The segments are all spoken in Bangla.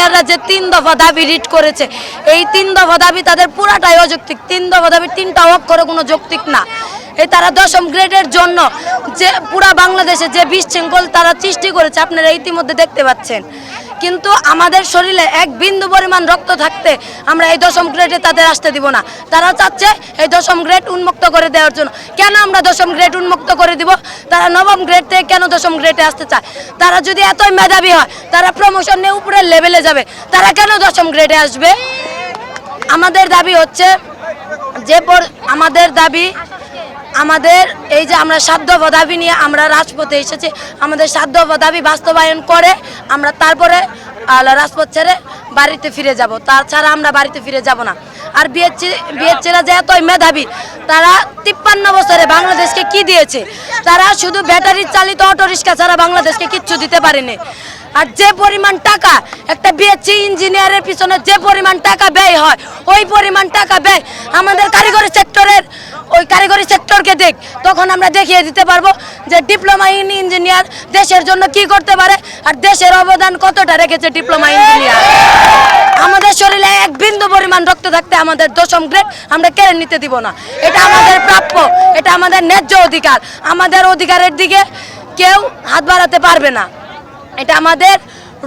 ইঞ্জিনিয়াররা যে তিন দফা দাবি রিট করেছে, এই তিন দফা দাবি তাদের পুরাটাই অযৌক্তিক। তিন দফা দাবি তিনটা অক্ষরে কোনো যৌক্তিক না। এই তারা দশম গ্রেডের জন্য যে পুরা বাংলাদেশে যে বিশৃঙ্খল তারা সৃষ্টি করেছে, আপনারা ইতিমধ্যে দেখতে পাচ্ছেন। কিন্তু আমাদের শরীরে এক বিন্দু পরিমাণ রক্ত থাকতে আমরা এই দশম গ্রেডে তাদের আসতে দিব না। তারা চাচ্ছে এই দশম গ্রেড উন্মুক্ত করে দেওয়ার জন্য। কেন আমরা দশম গ্রেড উন্মুক্ত করে দিব? তারা নবম গ্রেড থেকে কেন দশম গ্রেডে আসতে চায়? তারা যদি এতই মেধাবী হয়, তারা প্রমোশন নিয়ে উপরের লেভেলে যাবে। তারা কেন দশম গ্রেডে আসবে? আমাদের দাবি হচ্ছে যে আমাদের দাবি আমাদের এই যে আমরা সাধ্য দাবি নিয়ে আমরা রাজপথে এসেছি, আমাদের সাধ্য দাবি বাস্তবায়ন করে আমরা তারপরে রাজপথ ছেড়ে বাড়িতে ফিরে যাব। তাছাড়া আমরা বাড়িতে ফিরে যাব না। আর বিএসসি বিএসসিরা যে এতই মেধাবী, তারা তিপ্পান্ন বছরে বাংলাদেশকে কি দিয়েছে? তারা শুধু ব্যাটারি চালিত অটো রিক্সা ছাড়া বাংলাদেশকে কিচ্ছু দিতে পারেনি। আর যে পরিমাণ টাকা একটা বিএসসি ইঞ্জিনিয়ারের পিছনে যে পরিমাণ টাকা ব্যয় হয়, ওই পরিমাণ টাকা ব্যয় আমাদের কারিগরি সেক্টরের, ওই কারিগরি সেক্টরকে দেখ। তখন আমরা দেখিয়ে দিতে পারব যে ডিপ্লোমা ইন ইঞ্জিনিয়ার দেশের জন্য কি করতে পারে আর দেশের অবদান কতটা রেখেছে ডিপ্লোমা ইঞ্জিনিয়ার। আমাদের শরীরে এক বিন্দু পরিমাণ রক্ত থাকতে আমাদের দশম গ্রেড আমরা কেড়ে নিতে দিব না। এটা আমাদের প্রাপ্য, এটা আমাদের ন্যায্য অধিকার। আমাদের অধিকারের দিকে কেউ হাত বাড়াতে পারবে না। এটা আমাদের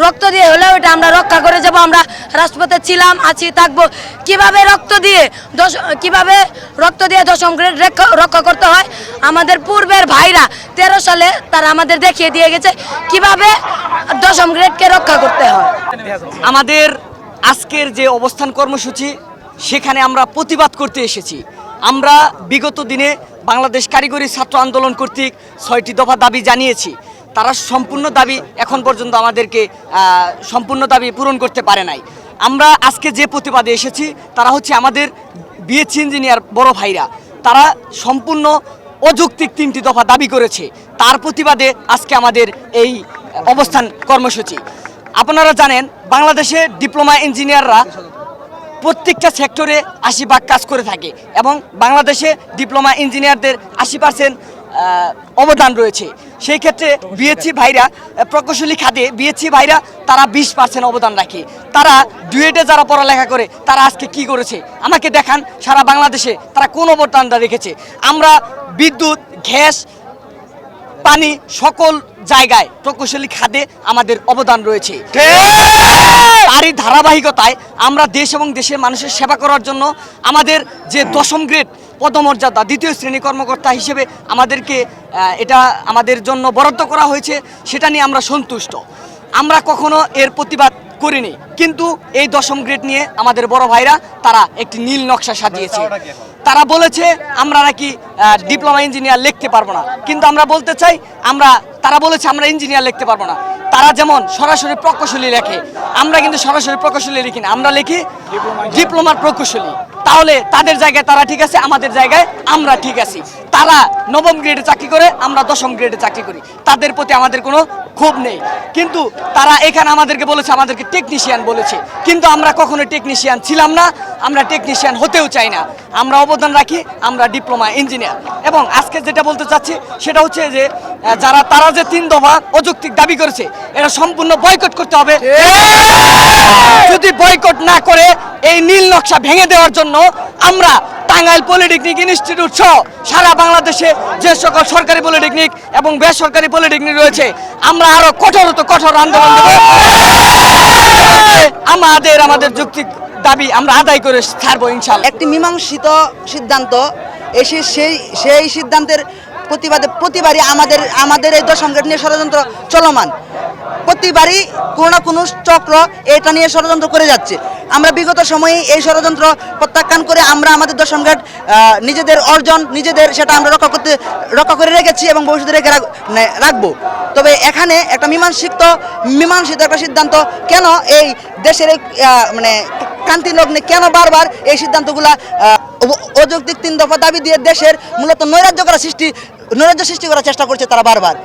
রক্ত দিয়ে হলেও এটা আমরা রক্ষা করে যাব, আমরা রাজপথে ছিলাম, আছি, থাকব। কীভাবে রক্ত দিয়ে দশ কীভাবে রক্ত দিয়ে দশম গ্রেড রক্ষা করতে হয়? আমাদের পূর্বের ভাইরা তেরো সালে তারা আমাদের দেখিয়ে দিয়ে গেছে কীভাবে দশম গ্রেডকে রক্ষা করতে হয়। আমাদের আজকের যে অবস্থান কর্মসূচি, সেখানে আমরা প্রতিবাদ করতে এসেছি। আমরা বিগত দিনে বাংলাদেশ কারিগরি ছাত্র আন্দোলন কর্তৃক ছয়টি দফা দাবি জানিয়েছি। তারা সম্পূর্ণ দাবি এখন পর্যন্ত আমাদেরকে সম্পূর্ণ দাবি পূরণ করতে পারে নাই। আমরা আজকে যে প্রতিবাদে এসেছি, তারা হচ্ছে আমাদের বিএসসি ইঞ্জিনিয়ার বড় ভাইরা। তারা সম্পূর্ণ অযৌক্তিক তিনটি দফা দাবি করেছে। তার প্রতিবাদে আজকে আমাদের এই অবস্থান কর্মসূচি। আপনারা জানেন, বাংলাদেশে ডিপ্লোমা ইঞ্জিনিয়াররা প্রত্যেকটা সেক্টরে আশি ভাগ কাজ করে থাকে এবং বাংলাদেশে ডিপ্লোমা ইঞ্জিনিয়ারদের আশি পার্সেন্ট অবদান রয়েছে। সেই ক্ষেত্রে বিএসসি ভাইরা প্রকৌশলী খাতে বিএসসি ভাইরা তারা বিশ পার্সেন্ট অবদান রাখে। তারা ডুয়েটে যারা পড়ালেখা করে তারা আজকে কি করেছে? আমাকে দেখান সারা বাংলাদেশে তারা কোন অবদানটা রেখেছে? আমরা বিদ্যুৎ গ্যাস পানি সকল জায়গায় প্রকৌশলী খাদে আমাদের অবদান রয়েছে। তারই ধারাবাহিকতায় আমরা দেশ এবং দেশের মানুষের সেবা করার জন্য আমাদের যে দশম গ্রেড পদমর্যাদা, দ্বিতীয় শ্রেণি কর্মকর্তা হিসেবে আমাদেরকে এটা আমাদের জন্য বরাদ্দ করা হয়েছে, সেটা নিয়ে আমরা সন্তুষ্ট। আমরা কখনো এর প্রতিবাদ করিনি, কিন্তু এই দশম গ্রেড নিয়ে আমাদের বড় ভাইরা, তারা একটি নীল নকশা সাজিয়েছে। তারা বলেছে, আমরা নাকি ডিপ্লোমা ইঞ্জিনিয়ার লিখতে পারব না। কিন্তু আমরা বলতে চাই, আমরা তারা বলেছে আমরা ইঞ্জিনিয়ার লিখতে পারব না। তারা যেমন সরাসরি প্রকৌশলী লেখে আমরা কিন্তু সরাসরি প্রকৌশলী লিখি না আমরা লিখি ডিপ্লোমার প্রকৌশলী। তাহলে তাদের জায়গায় তারা ঠিক আছে আমাদের জায়গায় আমরা ঠিক আছি। তারা নবম গ্রেডে চাকরি করে আমরা দশম গ্রেডে চাকরি করি। তাদের প্রতি আমাদের কোনো ক্ষোভ নেই। কিন্তু তারা এখানে আমাদেরকে বলেছে আমাদেরকে টেকনিশিয়ান বলেছে। কিন্তু আমরা কখনো টেকনিশিয়ান ছিলাম না আমরা টেকনিশিয়ান হতেও চাই না। আমরা অবদান রাখি আমরা ডিপ্লোমা ইঞ্জিনিয়ার এবং আজকে যেটা বলতে চাচ্ছি সেটা হচ্ছে যে যারা তারা যে তিন দফা অযৌক্তিক দাবি করেছে এটা সম্পূর্ণ বয়কট করতে হবে। যদি বয়কট না করে এই নীল নকশা ভেঙে দেওয়ার জন্য আমরা টাঙ্গাইল পলিটেকনিক ইনস্টিটিউট সহ সারা বাংলাদেশে যে সকল সরকারি পলিটেকনিক এবং বেসরকারি পলিটেকনিক রয়েছে আমরা আরও কঠোরত কঠোর আন্দোলন দেব। আমাদের আমাদের যুক্তিক দাবি আমরা আদায় করে ছাড়বো ইনশাল একটি মীমাংসিত সিদ্ধান্ত এসে সেই সেই সিদ্ধান্তের প্রতিবাদে প্রতিবারই আমাদের আমাদের এই দশম গ্রেড নিয়ে ষড়যন্ত্র চলমান। প্রতিবারই কোনো না কোনো চক্র এটা নিয়ে ষড়যন্ত্র করে যাচ্ছে। আমরা বিগত সময়ে এই ষড়যন্ত্র প্রত্যাখ্যান করে আমরা আমাদের দশম গ্রেড নিজেদের অর্জন, নিজেদের সেটা আমরা রক্ষা করতে, রক্ষা করে রেখেছি এবং ভবিষ্যতে রেখে রাখব। তবে এখানে একটা মীমাংসিত মীমাংসিত একটা সিদ্ধান্ত কেন এই দেশের মানে কান্তি লগ্নে কেন বারবার এই সিদ্ধান্তগুলা অযৌক্তিক তিন দফা দাবি দিয়ে দেশের মূলত নৈরাজ্য করা সৃষ্টি নৈরাজ্য সৃষ্টি করার চেষ্টা করছে তারা বারবার।